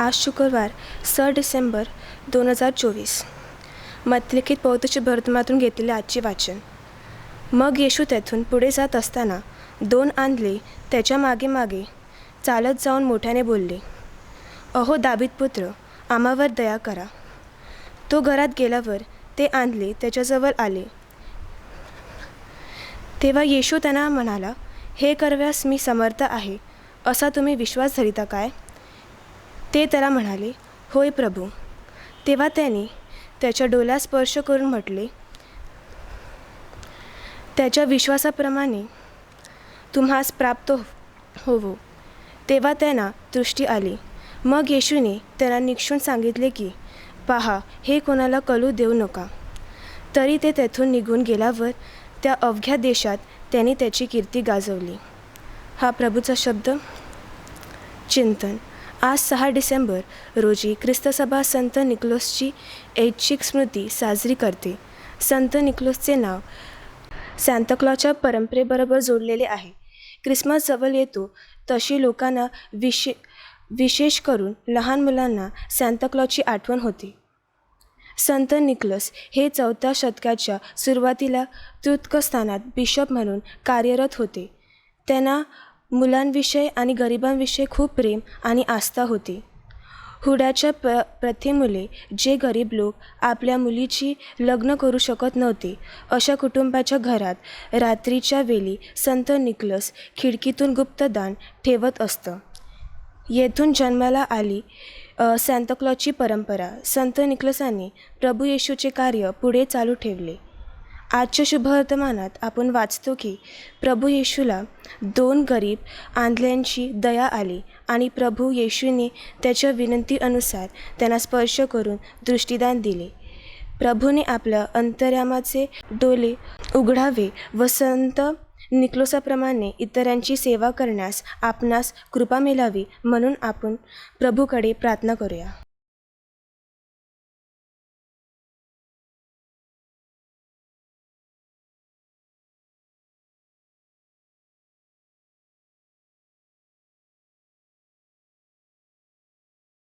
आज शुक्रवार स डिसेंबर दोन हजार चोवीस. मतलिखित पौतची भरतमातून घेतलेले आजचे वाचन. मग येशू तेथून पुढे जात असताना दोन आंधले त्याच्यामागे मागे चालत जाऊन मोठ्याने बोलले अहो दाबीत पुत्र आम्हावर दया करा. तो घरात गेल्यावर ते आणले त्याच्याजवळ आले. तेव्हा येशू त्यांना म्हणाला हे करव्यास मी समर्थ आहे असा तुम्ही विश्वास धरिता काय? ते त्याला म्हणाले होय प्रभू. तेव्हा त्याने त्याच्या डोळ्यास स्पर्श करून म्हटले त्याच्या विश्वासाप्रमाणे तुम्हास प्राप्त हो-, होवो. तेव्हा त्यांना दृष्टी आली. मग येशूने त्यांना निक्षून सांगितले की पहा हे कोणाला कलू देऊ नका. तरी ते तेथून निघून गेल्यावर त्या अवघ्या देशात त्यांनी त्याची कीर्ती गाजवली. हा प्रभूचा शब्द. चिंतन. आज सहा डिसेंबर रोजी ख्रिस्तसभा संत निकलोसची ऐच्छिक स्मृती साजरी करते. संत निकलोसचे नाव सॅन्ताक्लॉच्या परंपरेबरोबर जोडलेले आहे. ख्रिसमस जवळ येतो तशी लोकांना विशे विशेष करून लहान मुलांना सॅन्ताक्लॉची आठवण होते. संत निकलस हे चौथ्या शतकाच्या सुरुवातीला तुर्कस्थानात बिशप म्हणून कार्यरत होते. त्यांना मुलांविषयी आणि गरिबांविषयी खूप प्रेम आणि आस्था होती. हुडाच्या प्र प्रथेमुळे जे गरीब लोक आपल्या मुलीची लग्न करू शकत नव्हते अशा कुटुंबाच्या घरात रात्रीच्या वेळी संत निकलस खिडकीतून गुप्तदान ठेवत असतं. येथून जन्माला आली अ, परंपरा. संत निकलसाने प्रभू येशूचे कार्य पुढे चालू ठेवले. आजच्या शुभवर्तमानात आपण वाचतो की प्रभू येशूला दोन गरीब आंधळ्यांची दया आली आणि प्रभू येशूने त्याच्या विनंतीअनुसार त्यांना स्पर्श करून दृष्टीदान दिले. प्रभूने आपल्या अंतर्यामाचे डोले उघडावे व संत निकलोसाप्रमाणे इतरांची सेवा करण्यास आपणास कृपा मिळावी म्हणून आपण प्रभूकडे प्रार्थना करूया.